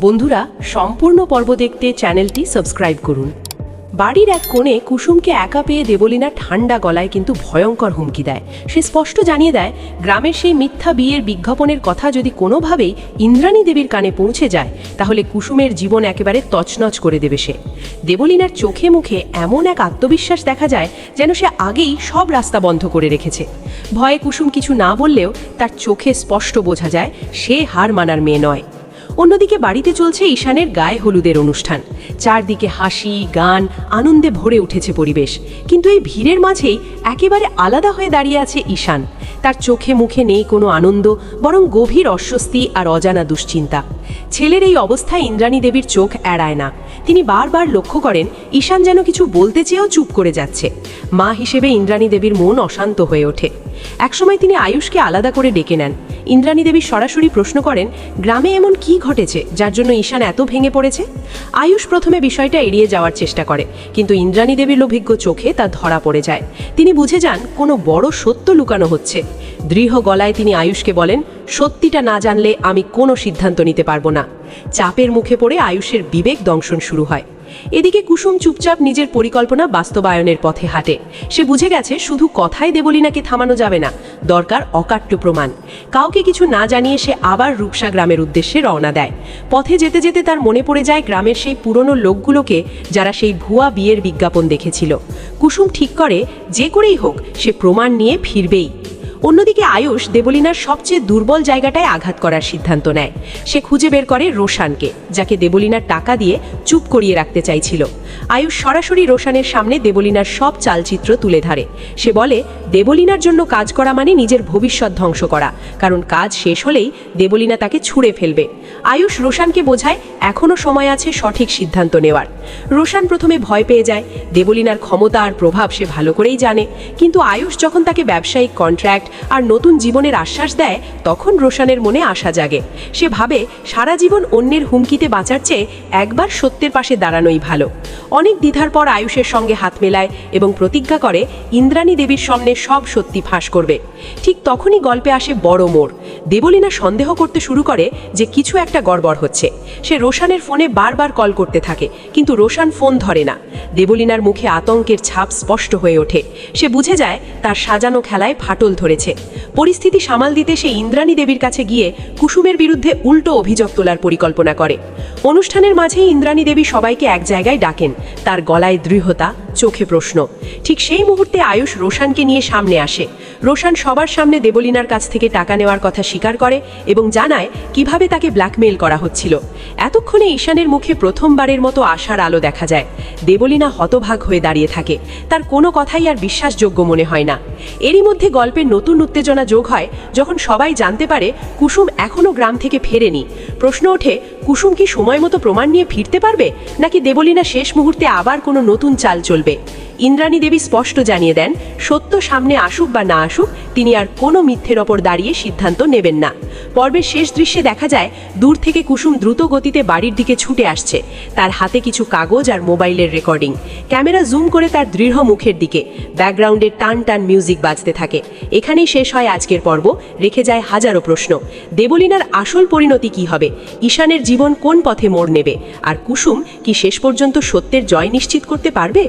বন্ধুরা, সম্পূর্ণ পর্ব দেখতে চ্যানেলটি সাবস্ক্রাইব করুন। বাড়ির এক কোণে কুসুমকে একা পেয়ে দেবলীনা ঠান্ডা গলায় কিন্তু ভয়ঙ্কর হুমকি দেয়। সে স্পষ্ট জানিয়ে দেয়, গ্রামের সেই মিথ্যা বিয়ের বিজ্ঞাপনের কথা যদি কোনোভাবেই ইন্দ্রাণী দেবীর কানে পৌঁছে যায়, তাহলে কুসুমের জীবন একেবারে তছনছ করে দেবে সে। দেবলীনার চোখে মুখে এমন এক আত্মবিশ্বাস দেখা যায়, যেন সে আগেই সব রাস্তা বন্ধ করে রেখেছে। ভয়ে কুসুম কিছু না বললেও তার চোখে স্পষ্ট বোঝা যায়, সে হার মানার মেয়ে নয়। অন্যদিকে বাড়িতে চলছে ঈশানের গায়ে হলুদের অনুষ্ঠান। চারদিকে হাসি, গান, আনন্দে ভরে উঠেছে পরিবেশ। কিন্তু এই ভিড়ের মাঝেই একেবারে আলাদা হয়ে দাঁড়িয়ে আছে ঈশান। তার চোখে মুখে নেই কোনো আনন্দ, বরং গভীর অস্বস্তি আর অজানা দুশ্চিন্তা। ছেলের এই অবস্থায় ইন্দ্রাণী দেবীর চোখ এড়ায় না। তিনি বারবার লক্ষ্য করেন, ঈশান যেন কিছু বলতে চেয়েও চুপ করে যাচ্ছে। মা হিসেবে ইন্দ্রাণী দেবীর মন অশান্ত হয়ে ওঠে। একসময় তিনি আয়ুষকে আলাদা করে ডেকে নেন। ইন্দ্রাণী দেবী সরাসরি প্রশ্ন করেন, গ্রামে এমন কি ঘটেছে যার জন্য ঈশান এত ভেঙে পড়েছে? আয়ুষ প্রথমে বিষয়টা এড়িয়ে যাওয়ার চেষ্টা করে, কিন্তু ইন্দ্রাণী দেবীর অভিজ্ঞ চোখে তা ধরা পড়ে যায়। তিনি বুঝে যান, কোনো বড় সত্য লুকানো হচ্ছে। দৃঢ় গলায় তিনি আয়ুষকে বলেন, সত্যিটা না জানলে আমি কোনো সিদ্ধান্ত নিতে পারব না। চাপের মুখে পড়ে আয়ুষের বিবেক দংশন শুরু হয়। এদিকে কুসুম চুপচাপ নিজের পরিকল্পনা বাস্তবায়নের পথে হাঁটে। সে বুঝে গেছে শুধু কথাই দেবলীনাকে থামানো যাবে না, দরকার অকাট্য প্রমাণ। কাউকে কিছু না জানিয়ে সে আবার রূপসা গ্রামের উদ্দেশ্যে রওনা দেয়। পথে যেতে যেতে তার মনে পড়ে যায় গ্রামের সেই পুরনো লোকগুলোকে যারা সেই ভুয়া বিয়ের বিজ্ঞাপন দেখেছিল। কুসুম ঠিক করে, যে করেই হোক, সে প্রমাণ নিয়ে ফিরবেই। অন্যদিকে আয়ুষ দেবলিনার সবচেয়ে দুর্বল জায়গাটায় আঘাত করার সিদ্ধান্ত নেয়। সে খুঁজে বের করে রোশানকে, যাকে দেবলীনার টাকা দিয়ে চুপ করিয়ে রাখতে চাইছিল। আয়ুষ সরাসরি রোশানের সামনে দেবলীনার সব চালচিত্র তুলে ধরে। সে বলে, দেবলীনার জন্য কাজ করা মানে নিজের ভবিষ্যৎ ধ্বংস করা, কারণ কাজ শেষ হলেই দেবলীনা তাকে ছুঁড়ে ফেলবে। আয়ুষ রোশানকে বোঝায় এখনও সময় আছে সঠিক সিদ্ধান্ত নেওয়ার। রোশান প্রথমে ভয় পেয়ে যায়, দেবলীনার ক্ষমতা আর প্রভাব সে ভালো করেই জানে। কিন্তু আয়ুষ যখন তাকে ব্যবসায়িক কন্ট্রাক্ট আর নতুন জীবনের আশ্বাস দেয়, তখন রোশানের মনে আশা জাগে। সে ভাবে, সারা জীবন অন্যের হুমকিতে বাঁচার চেয়ে একবার সত্যের পাশে দাঁড়ানোই ভালো। অনেক দ্বিধার পর আয়ুষের সঙ্গে হাত মেলায় এবং প্রতিজ্ঞা করে ইন্দ্রাণী দেবীর সামনে সব সত্যি ফাঁস করবে। ঠিক তখনই গল্পে আসে বড় মোড় দেবলীনা সন্দেহ করতে শুরু করে যে কিছু একটা গড়বড় হচ্ছে। সে রোশানের ফোনে বারবার কল করতে থাকে, কিন্তু রোশান ফোন ধরে না। দেবলীনার মুখে আতঙ্কের ছাপ স্পষ্ট হয়ে ওঠে। সে বুঝে যায় তার সাজানো খেলায় ফাটল ধরেছে। পরিস্থিতি সামাল দিতে সে ইন্দ্রাণী দেবীর কাছে গিয়ে কুসুমের বিরুদ্ধে উল্টো অভিযোগ তোলার পরিকল্পনা করে। অনুষ্ঠানের মাঝেই ইন্দ্রাণী দেবী সবাইকে এক জায়গায় ডাকেন। তার গলায় দৃঢ়তা, চোখে প্রশ্ন। ঠিক সেই মুহূর্তে আয়ুষ রোশানকে নিয়ে সামনে আসে। রোশান সবার সামনে দেবলীনার কাছ থেকে টাকা নেওয়ার কথা স্বীকার করে এবং জানায় কীভাবে তাকে ব্ল্যাকমেইল করা হচ্ছিল। এতক্ষণে ঈশানের মুখে প্রথমবারের মতো আশার আলো দেখা যায়। দেবলীনা হতভাগ হয়ে দাঁড়িয়ে থাকে। তার কোনো কথাই আর বিশ্বাসযোগ্য মনে হয় না। এরই মধ্যে গল্পের নতুন উত্তেজনা যোগ হয় যখন সবাই জানতে পারে কুসুম এখনও গ্রাম থেকে ফেরেনি। প্রশ্ন ওঠে কুসুম কি সময় মতো প্রমাণ নিয়ে ফিরতে পারবে? নাকি দেবলীনা শেষ মুহূর্তে আবার কোনো নতুন চাল চলবে? ইন্দ্রাণী দেবী স্পষ্ট জানিয়ে দেন, সত্য সামনে আসুক বা না আসুক, তিনি আর কোনো মিথ্যের ওপর দাঁড়িয়ে সিদ্ধান্ত নেবেন না। পর্বের শেষ দৃশ্যে দেখা যায়, দূর থেকে কুসুম দ্রুত গতিতে বাড়ির দিকে ছুটে আসছে। তার হাতে কিছু কাগজ আর মোবাইলের রেকর্ডিং। ক্যামেরা জুম করে তার দৃঢ় মুখের দিকে। ব্যাকগ্রাউন্ডে টান টান মিউজিক বাজতে থাকে। এখানেই শেষ হয় আজকের পর্ব। রেখে যায় হাজারো প্রশ্ন। দেবলীনার আসল পরিণতি কি হবে? ঈশানের জীবন কোন পথে মোড় নেবে? আর কুসুম কি শেষ পর্যন্ত সত্যের জয় নিশ্চিত করতে পারবে?